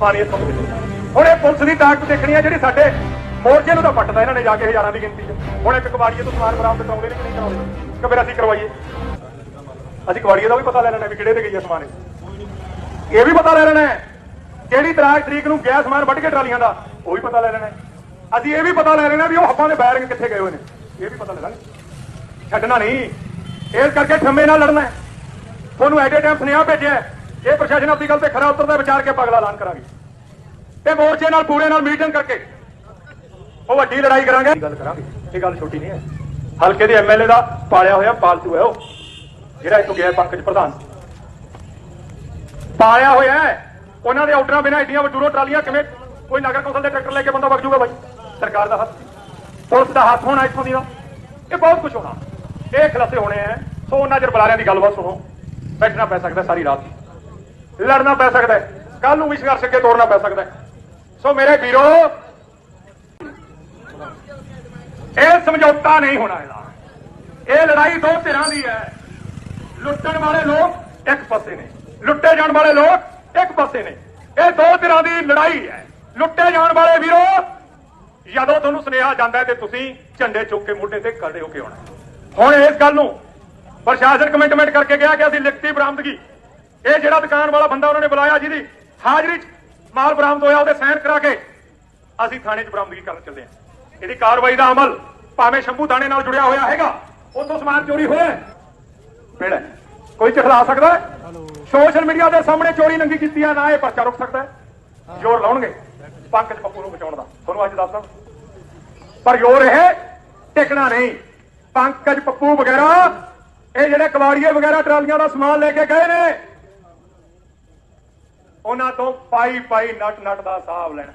ਪਾਣੀ ਇੱਥੋਂ ਤੋਂ ਹੁਣ ਇਹ ਪੁਲਿਸ ਦੀ ਤਾਕਤ ਦੇਖਣੀ ਆ ਜਿਹੜੀ ਸਾਡੇ ਮੋਰਚੇ ਨੂੰ ਤਾਂ ਪੱਟਦਾ ਇਹਨਾਂ ਨੇ ਜਾ ਕੇ ਹਜ਼ਾਰਾਂ ਦੀ ਗਿਣਤੀ 'ਚ। ਹੁਣ ਇੱਕ ਕਬਾੜੀਏ ਤੋਂ ਸਮਾਨ ਬਰਾਮਦ ਕਰਾਉਂਦੇ ਨੇ ਕਿ ਨਹੀਂ ਕਰਾਉਂਦੇ? ਕਿ ਅਸੀਂ ਕਰਵਾਈਏ। ਅਸੀਂ ਕਬਾੜੀਏ ਦਾ ਵੀ ਪਤਾ ਲੈ ਲੈਣਾ ਵੀ ਕਿਹੜੇ ਤੇ ਗਈ ਆ ਸਮਾਨ ਇਹ। ਇਹ ਵੀ ਪਤਾ ਲੈ ਲੈਣਾ ਕਿਹੜੀ ਤਰਾਜ ਤਰੀਕ ਨੂੰ ਗਿਆ ਸਮਾਨ ਵੱਢ ਕੇ ਟਰਾਲੀਆਂ ਦਾ, ਉਹ ਵੀ ਪਤਾ ਲੈ ਲੈਣਾ ਅਸੀਂ ਇਹ ਵੀ ਪਤਾ ਲੈ ਲੈਣਾ ਵੀ ਉਹ ਹੱਬਾਂ ਦੇ ਬੈਰਿੰਗ ਕਿੱਥੇ ਗਏ ਹੋਏ ਨੇ। ਇਹ ਵੀ ਪਤਾ ਲੈ ਲਾਂਗੇ ਛੱਡਣਾ ਨਹੀਂ। ਇਸ ਕਰਕੇ ਠੰਮੇ ਨਾਲ ਲੜਨਾ ਤੁਹਾਨੂੰ ਐਟ ਏ ਟਾਈਮ ਸੁਨੇਹਾ ਭੇਜਿਆ ਜੇ ਪ੍ਰਸ਼ਾਸਨ ਆਪਣੀ ਗੱਲ ਤੇ ਖਰਾ ਉਤਰਦਾ ਵਿਚਾਰ ਕੇ ਪਗਲਾ ਐਲਾਨ ਕਰਾਂਗੇ। ਤੇ ਮੋਰਚੇ ਨਾਲ ਪੂਰੇ ਨਾਲ ਮੀਟਿੰਗ ਕਰਕੇ ਉਹ ਵੱਡੀ ਲੜਾਈ ਕਰਾਂਗੇ। ਗੱਲ ਕਰਾਂਗੇ, ਇਹ ਗੱਲ ਛੋਟੀ ਨਹੀਂ ਹੈ। ਹਲਕੇ ਦੇ ਐਮਐਲਏ ਦਾ ਪਾਲਿਆ ਹੋਇਆ ਪਾਲਤੂ ਹੈ ਉਹ, ਜਿਹੜਾ ਇੱਥੋਂ ਗਿਆ ਪੰਕਜ ਪ੍ਰਧਾਨ। ਪਾਲਿਆ ਹੋਇਆ ਉਹਨਾਂ ਦੇ ਆਰਡਰਾਂ ਬਿਨਾਂ ਐਡੀਆਂ ਵਟੂਰੋ ਟਰਾਲੀਆਂ ਕਿਵੇਂ, ਕੋਈ ਨਗਰ ਕੌਂਸਲ ਦੇ ਟਰੈਕਟਰ ਲੈ ਕੇ ਬੰਦਾ ਵਗ ਜੂਗਾ ਬਾਈ? ਸਰਕਾਰ ਦਾ ਹੱਥ। ਪੁਲਿਸ ਦਾ ਹੱਥ ਹੋਣਾ ਇੱਥੋਂ ਦੀ ਦਾ ਇਹ ਬਹੁਤ ਕੁਝ ਹੋਣਾ। ਇਹ ਖਲਾਸੇ ਹੋਣੇ ਆ ਸੋ ਉਹਨਾਂ ਚਿਰ ਬੁਲਾਰਿਆਂ ਦੀ ਗੱਲਬਾਤ ਸੁਣੋ। ਬੈਠਣਾ ਪੈ ਸਕਦਾ ਸਾਰੀ ਰਾਤ। ਲੜਨਾ ਪੈ ਸਕਦਾ ਕੱਲ ਨੂੰ ਵੀ ਸੰਘਰਸ਼ ਅੱਗੇ ਤੋੜਨਾ ਪੈ ਸਕਦਾ ਹੈ। ਸੋ ਮੇਰੇ ਵੀਰੋ, ਇਹ ਸਮਝੌਤਾ ਨਹੀਂ ਹੋਣਾ ਇਹਦਾ। ਇਹ ਲੜਾਈ ਦੋ ਧਿਰਾਂ ਦੀ ਹੈ। ਲੁੱਟਣ ਵਾਲੇ ਲੋਕ ਇੱਕ ਪਾਸੇ ਨੇ। ਲੁੱਟੇ ਜਾਣ ਵਾਲੇ ਲੋਕ ਇੱਕ ਪਾਸੇ ਨੇ। ਇਹ ਦੋ ਧਿਰਾਂ ਦੀ ਲੜਾਈ ਹੈ। ਲੁੱਟੇ ਜਾਣ ਵਾਲੇ ਵੀਰੋ ਜਦੋਂ ਤੁਹਾਨੂੰ ਸੁਨੇਹਾ ਜਾਂਦਾ ਤੇ ਤੁਸੀਂ ਝੰਡੇ ਚੁੱਕ ਕੇ ਮੋਢੇ ਤੇ ਖੜੇ ਹੋ ਕੇ ਆਉਣਾ। ਹੁਣ ਇਸ ਗੱਲ ਨੂੰ ਪ੍ਰਸ਼ਾਸਨ ਕਮਿਟਮੈਂਟ ਕਰਕੇ ਗਿਆ ਕਿ ਅਸੀਂ ਲਿਖਤੀ ਬਰਾਮਦਗੀ ਇਹ ਜਿਹੜਾ ਦੁਕਾਨ ਵਾਲਾ ਬੰਦਾ ਉਹਨਾਂ ਨੇ ਬੁਲਾਇਆ ਜਿਹਦੀ ਹਾਜ਼ਰੀ 'ਚ ਮਾਲ ਬਰਾਮਦ ਹੋਇਆ ਉਹਦੇ ਸਾਈਨ ਕਰਾ ਕੇ ਅਸੀਂ ਥਾਣੇ 'ਚ ਬਰਾਮਦਗੀ ਕਰਨ ਚੱਲਦੇ ਹਾਂ। ਇਹਦੀ ਕਾਰਵਾਈ ਦਾ ਅਮਲ ਭਾਵੇਂ ਸ਼ੰਭੂ ਥਾਣੇ ਨਾਲ ਜੁੜਿਆ ਹੋਇਆ ਹੈਗਾ ਉੱਥੋਂ ਸਮਾਨ ਚੋਰੀ ਹੋਇਆ ਹੈ? ਕੋਈ ਚਖਲਾ ਸਕਦਾ ਹੈ? ਸੋਸ਼ਲ ਮੀਡੀਆ ਦੇ ਸਾਹਮਣੇ ਚੋਰੀ ਨੰਗੀ ਕੀਤੀ ਆ ਨਾ ਇਹ ਪਰਚਾ ਰੁਕ ਸਕਦਾ ਜ਼ੋਰ ਲਾਉਣਗੇ ਪੰਕਜ ਪੱਪੂ ਨੂੰ ਬਚਾਉਣ ਦਾ। ਤੁਹਾਨੂੰ ਅੱਜ ਦੱਸਦਾ। ਪਰ ਜ਼ੋਰ ਇਹ ਟਿਕਣਾ ਨਹੀਂ। ਪੰਕਜ ਪੱਪੂ ਵਗੈਰਾ ਇਹ ਜਿਹੜੇ ਕਵਾੜੀਏ ਵਗੈਰਾ ਟਰਾਲੀਆਂ ਦਾ ਸਮਾਨ ਲੈ ਕੇ ਗਏ ਨੇ ਉਹਨਾਂ ਤੋਂ ਪਾਈ ਪਾਈ ਨਟ ਨਟ ਦਾ ਹਿਸਾਬ ਲੈਣਾ।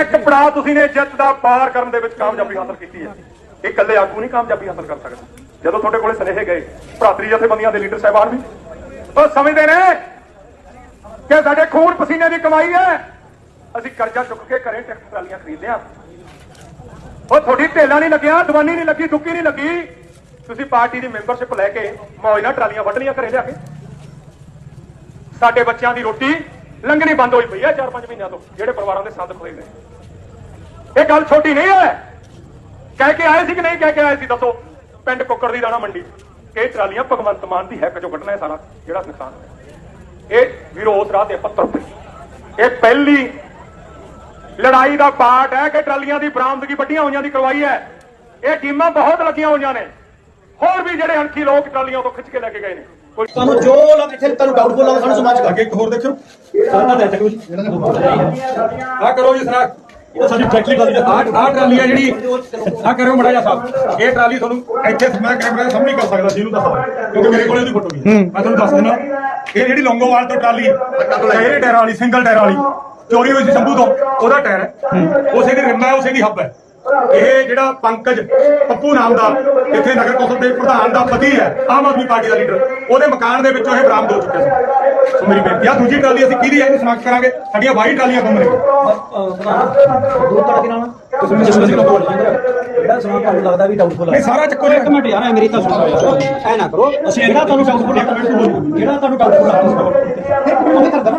ਇੱਕ ਪੜਾਅ ਤੁਸੀਂ ਨੇ ਜਿੱਤ ਦਾ ਪਾਰ ਕਰਨ ਦੇ ਵਿੱਚ ਕਾਮਯਾਬੀ ਹਾਸਲ ਕੀਤੀ ਹੈ। ਇਹ ਇਕੱਲੇ ਆਗੂ ਨਹੀਂ ਕਾਮਯਾਬੀ ਹਾਸਲ ਕਰ ਸਕਦਾ। ਜਦੋਂ ਤੁਹਾਡੇ ਕੋਲੇ ਸਨੇਹੇ ਗਏ, ਭਰਾਤਰੀ ਜਥੇਬੰਦੀਆਂ ਦੇ ਲੀਡਰ ਸਾਹਿਬਾਨ ਵੀ, ਉਹ ਸਮਝਦੇ ਨੇ ਕਿ ਸਾਡੇ ਖੂਨ ਪਸੀਨੇ ਦੀ ਕਮਾਈ ਹੈ। ਅਸੀਂ ਕਰਜ਼ਾ ਚੁੱਕ ਕੇ ਘਰੇ ਟਰੈਕਟਰ ਟਰਾਲੀਆਂ ਖਰੀਦਦੇ ਹਾਂ ਉਹ ਤੁਹਾਡੀ ਢੇਲਾ ਨਹੀਂ ਲੱਗਿਆ, ਦਵਾਨੀ ਨਹੀਂ ਲੱਗੀ, ਦੁੱਕੀ ਨਹੀਂ ਲੱਗੀ। ਤੁਸੀਂ ਪਾਰਟੀ ਦੀ ਮੈਂਬਰਸ਼ਿਪ ਲੈ ਕੇ ਮੌਜ ਨਾਲ ਟਰਾਲੀਆਂ ਵੱਢਣੀਆਂ ਘਰੇ ਲਿਆ ਕੇ। ਸਾਡੇ ਬੱਚਿਆਂ ਦੀ ਰੋਟੀ ਲੰਘਣੀ ਬੰਦ ਹੋਈ ਪਈ ਹੈ 4-5 ਮਹੀਨਿਆਂ ਤੋਂ, ਜਿਹੜੇ ਪਰਿਵਾਰਾਂ ਦੇ ਸੰਦ ਖੋਏ ਨੇ ਇਹ ਗੱਲ ਛੋਟੀ ਨਹੀਂ ਹੈ। ਕਹਿ ਕੇ ਆਏ ਸੀ ਕਿ ਨਹੀਂ ਕਹਿ ਕੇ ਆਏ ਸੀ, ਦੱਸੋ। ਪਿੰਡ ਕੁੱਕੜ ਦੀ ਦਾਣਾ ਮੰਡੀ, ਇਹ ਟਰਾਲੀਆਂ ਭਗਵੰਤ ਮਾਨ ਦੀ ਹੈਕ ਚੋਂ ਕੱਢਣਾ ਹੈ ਸਾਰਾ, ਜਿਹੜਾ ਨੁਕਸਾਨ ਹੋਇਆ। ਇਹ ਵਿਰੋਧ ਰਾਹ ਦੇ ਪੱਤਰ ਤੇ ਇਹ ਪਹਿਲੀ ਲੜਾਈ ਦਾ ਪਾਰਟ ਹੈ ਕਿ ਟਰਾਲੀਆਂ ਦੀ ਬਰਾਮਦਗੀ ਵੱਡੀਆਂ ਹੋਈਆਂ ਦੀ ਕਰਵਾਈ ਹੈ। ਇਹ ਟੀਮਾਂ ਬਹੁਤ ਲੱਗੀਆਂ ਹੋਈਆਂ ਨੇ। ਹੋਰ ਵੀ ਜਿਹੜੇ ਅਣਖੀ ਲੋਕ ਟਰਾਲੀਆਂ ਤੋਂ ਖਿੱਚ ਕੇ ਲੈ ਕੇ ਗਏ ਨੇ। ਕੋਈ ਤੁਹਾਨੂੰ ਜੋ ਲੱਗ ਇੱਥੇ ਤੁਹਾਨੂੰ ਡਾਊਟਫੁਲ ਲੱਗ ਸਾਨੂੰ ਸਮਾਜ ਅੱਗੇ ਇੱਕ ਹੋਰ ਦੇਖਿਓ। ਸਾਡਾ ਤੱਕ ਆ ਕਰੋ ਜੀ ਸਰਾ ਇਹ ਸਾਡੀ ਫੈਕਟਰੀ ਵਾਲੀ ਆ ਆ ਟਰਾਲੀ ਆ ਜਿਹੜੀ ਆ ਕਰਿਓ ਮੜਾ ਜਾ ਸਾਹਿਬ ਇਹ ਟਰਾਲੀ ਤੁਹਾਨੂੰ ਇੱਥੇ ਮੈਂ ਕੈਮਰੇ ਦੇ ਸਾਹਮਣੇ ਕਰ ਸਕਦਾ ਸੀ ਇਹਨੂੰ ਦੱਸਾਂ। ਕਿਉਂਕਿ ਮੇਰੇ ਕੋਲ ਇਹਦੀ ਫੋਟੋ ਵੀ ਮੈਂ ਤੁਹਾਨੂੰ ਦੱਸ ਦਿੰਦਾ। ਇਹ ਜਿਹੜੀ ਲੌਂਗੋਵਾਲ ਤੋਂ ਟਰਾਲੀ ਟਾਇਰੇ ਟਾਇਰ ਵਾਲੀ ਸਿੰਗਲ ਟਾਇਰ ਵਾਲੀ ਚੋਰੀ ਹੋਈ ਸੀ ਸ਼ੰਭੂ ਤੋਂ ਉਹਦਾ ਟਾਇਰ ਹੈ। ਉਸੇ ਦੀ ਰਿਮ ਹੈ ਉਸੇ ਦੀ ਹੱਬ ਹੈ। ਇਹ ਜਿਹੜਾ ਪੰਕਜ ਪੱਪੂ ਨਾਮ ਦਾ ਇੱਥੇ ਨਗਰ ਕੌਂਸਲ ਦੇ ਪ੍ਰਧਾਨ ਦਾ ਪਤੀ ਹੈ ਆਮ ਆਦਮੀ ਪਾਰਟੀ ਦਾ ਲੀਡਰ। ਉਹਦੇ ਮਕਾਨ ਦੇ ਵਿੱਚੋਂ ਇਹ ਬਰਾਮਦ ਹੋ ਚੁੱਕਿਆ ਸੀ। ਸੋ ਮੇਰੀ ਬੇਨਤੀ ਆ ਦੂਜੀ ਟਰਾਲੀ ਅਸੀਂ ਕਿਹਦੀ ਹੈ ਇਹਨੂੰ ਸਮਾਪਤ ਕਰਾਂਗੇ। ਸਾਡੀਆਂ 22 ਟਰਾਲੀਆਂ ਕੰਮ ਰਹੀਆਂ। ਦੋ ਤੜਕੇ ਨਾਲ ਤੁਸੀਂ ਮੈਨੂੰ ਜਿਸ ਨੂੰ ਬੋਲ ਜਿਹੜਾ ਸਮਾਂ ਤੁਹਾਨੂੰ ਲੱਗਦਾ ਵੀ ਡਾਊਟਫੁਲ ਨਹੀਂ ਸਾਰਾ ਚੱਕੋ ਜੀ। ਇੱਕ ਮਿੰਟ ਯਾਰ ਮੇਰੀ ਤਾਂ ਸੁਣੋ ਯਾਰ। ਐ ਨਾ ਕਰੋ ਅਸੀਂ ਜਿਹੜਾ ਤੁਹਾਨੂੰ ਡਾਊਟਫੁਲ ਜਿਹੜਾ ਤੁਹਾਨੂੰ ਡਾਊਟਫੁਲ ਲੱਗਦਾ ਇੱਕ ਮਿੰਟ ਮੈਂ ਕਰਦਾ ਨਾ